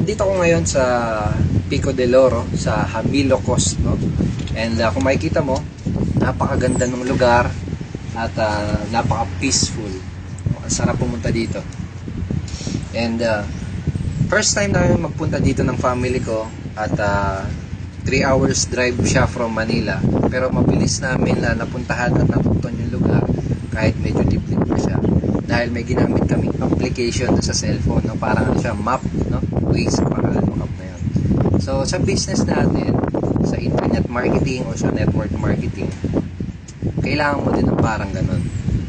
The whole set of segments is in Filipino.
nandito ko ngayon sa Pico de Loro sa Hamilo Coast no? and uh, kung makikita mo napakaganda ng lugar at uh, napaka-peaceful. Ang sarap pumunta dito. And uh, first time namin magpunta dito ng family ko at 3 hours drive siya from Manila. Pero mabilis namin na napuntahan at napunton yung lugar kahit medyo dibdib pa siya. Dahil may ginamit kaming application sa cellphone no? Parang ano siya map no Waze pangalan ng map na yun. So sa business natin sa internet marketing o sa network marketing kailangan mo din ng parang ganun.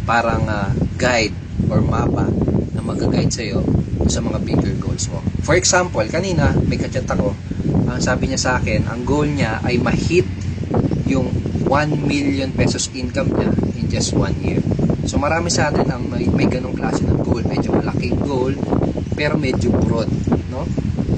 Parang ah, guide or mapa na mag-guide sa'yo sa mga bigger goals mo. For example kanina may kachat ako. Ang sabi niya sa akin ang goal niya ay ma-hit yung 1 million pesos income niya in just one year. So marami sa atin ang may, may ganong klase ng goal, medyo pero medyo broad, no?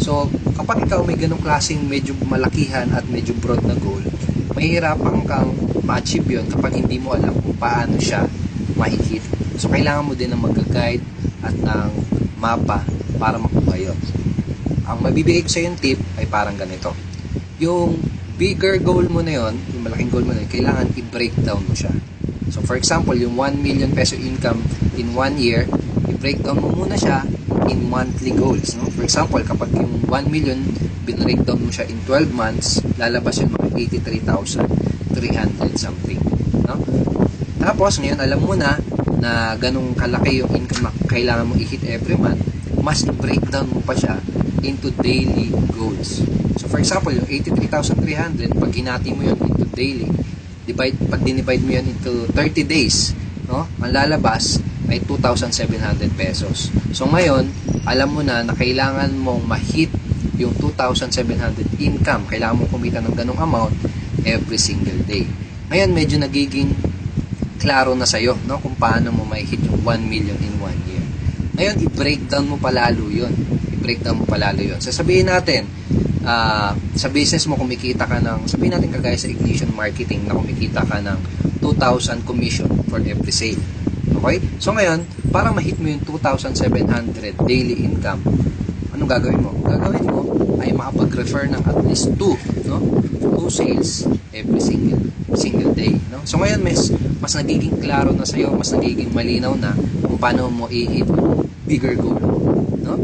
So kapag ikaw may ganong klaseng medyo malakihan at medyo broad na goal, mahihirapan kang ma-achieve yun kapag hindi mo alam kung paano siya mahihit. So kailangan mo din ng mag-guide at ng mapa para makuha yun. Ang mabibigay ko sa yung tip ay parang ganito. Yung bigger goal mo na yun, yung malaking goal mo na yun, kailangan i-breakdown mo siya. So for example, yung 1 million peso income in one year, i-breakdown mo muna siya in monthly goals. No? For example, kapag yung 1 million, bin-breakdown mo siya in 12 months, lalabas yung mga 83,300 something. No? Tapos, ngayon alam mo na na ganong kalaki yung income na kailangan mo i-hit every month, mas i-breakdown mo pa siya into daily goals. So for example, yung 83,300, pag hinati mo yun into daily, divide, pag dinivide mo yan into 30 days, no, ang ay 2,700 pesos. So ngayon, alam mo na na kailangan mong ma-hit yung 2,700 income. Kailangan mong kumita ng ganong amount every single day. Ngayon, medyo nagiging klaro na sa'yo no, kung paano mo ma-hit yung 1 million in one year. Ngayon, i-breakdown mo palalo yun. I-breakdown mo palalo yun. Sasabihin natin, ah, sa business mo kumikita ka ng, sabihin natin kagaya sa ignition marketing na kumikita ka ng 2,000 commission for every sale. Okay? So ngayon, para ma-hit mo yung 2,700 daily income, anong gagawin mo? Gagawin mo ay makapag-refer ng at least 2, no? 2 sales every single single day, no? So ngayon, mas, mas nagiging klaro na sa'yo, mas nagiging malinaw na kung paano mo i-hit bigger goal, no?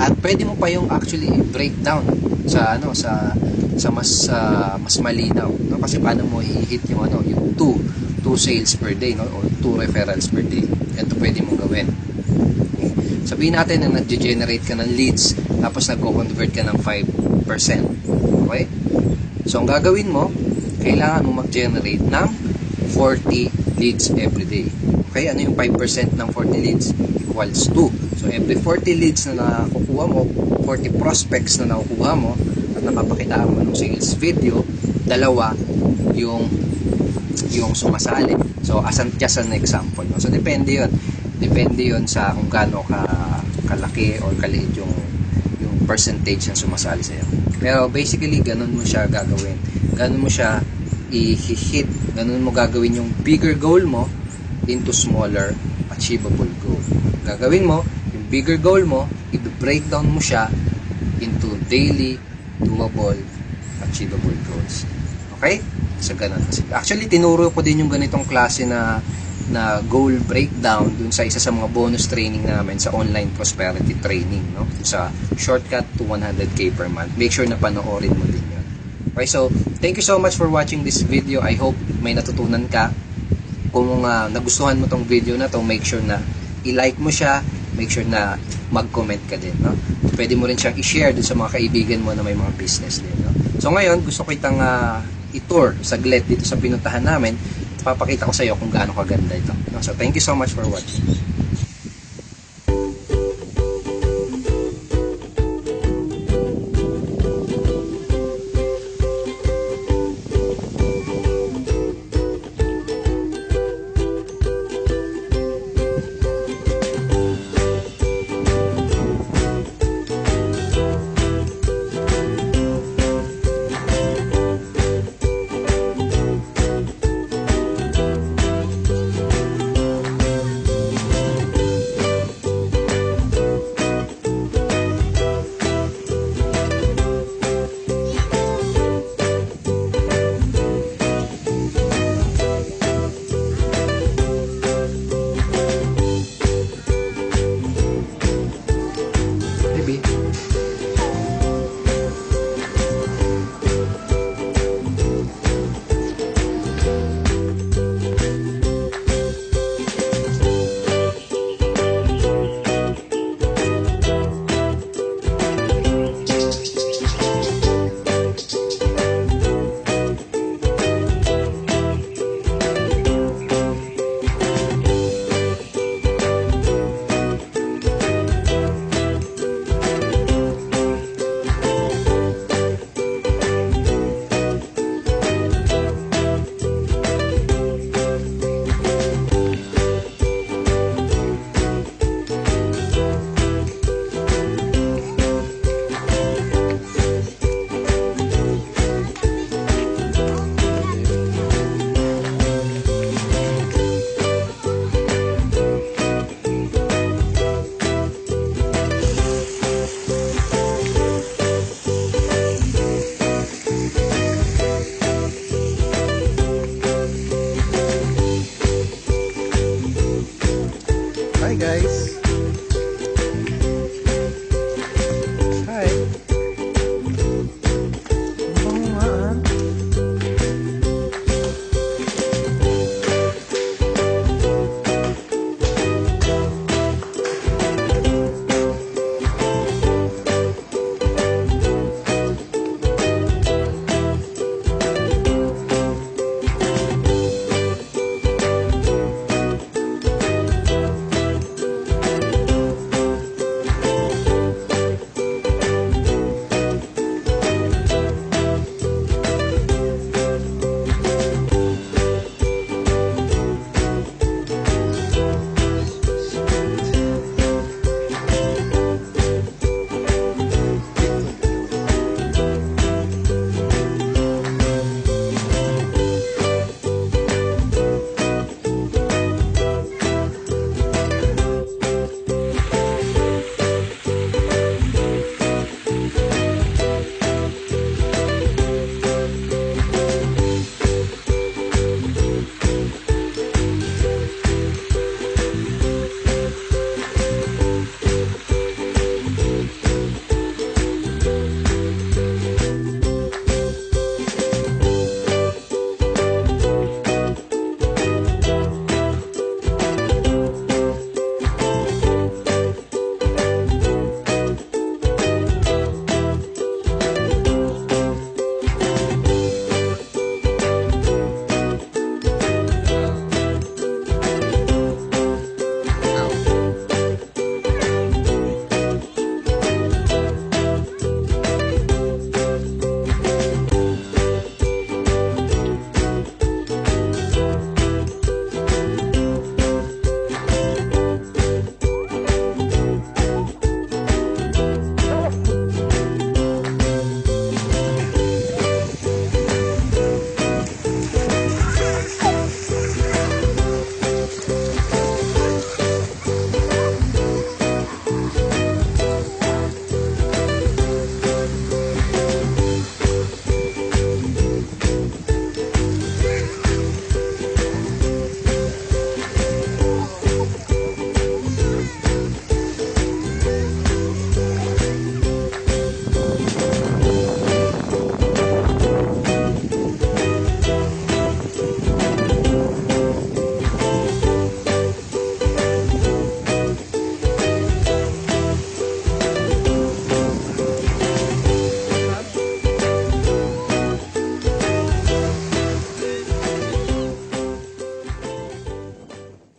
At pwede mo pa yung actually breakdown sa ano sa sa mas ah, mas malinaw no? Kasi paano mo i-hit yung ano yung 2 2 sales per day no? Or 2 referrals per day. Ganito pwede mong gawin. Okay. sabihin natin na nag-generate ka ng leads tapos nagko-convert ka ng 5% okay? So ang gagawin mo kailangan mo mag-generate ng 40 leads every day. Okay? Ano yung 5% ng 40 leads? Equals 2 so every 40 leads na nakukuha mo 40 prospects na nakukuha mo at napapakitaan mo ng sales video dalawa yung yung sumasali. So as an, just an example no? so depende yon depende yon sa kung gaano ka kalaki or kaliit yung yung percentage ng sumasali sa'yo. Pero basically ganun mo siya gagawin. Ganun mo siya i-hit. Ganun mo gagawin yung bigger goal mo into smaller achievable goal. Gagawin mo yung bigger goal mo i-breakdown mo siya into daily doable achievable goals. Okay? So ganun. Actually tinuro ko din yung ganitong klase na na goal breakdown dun sa isa sa mga bonus training namin sa online prosperity training no? Sa shortcut to 100k per month. Make sure na panoorin mo din yun. Okay? So thank you so much for watching this video. I hope may natutunan ka. Kung uh, nagustuhan mo tong video na to make sure na i-like mo siya make sure na mag-comment ka din no? Pwede mo rin siyang i-share dun sa mga kaibigan mo na may mga business din no? So ngayon gusto ko itang uh, i-tour saglit dito sa pinuntahan namin. Papakita ko sa iyo kung gaano kaganda ito no? so thank you so much for watching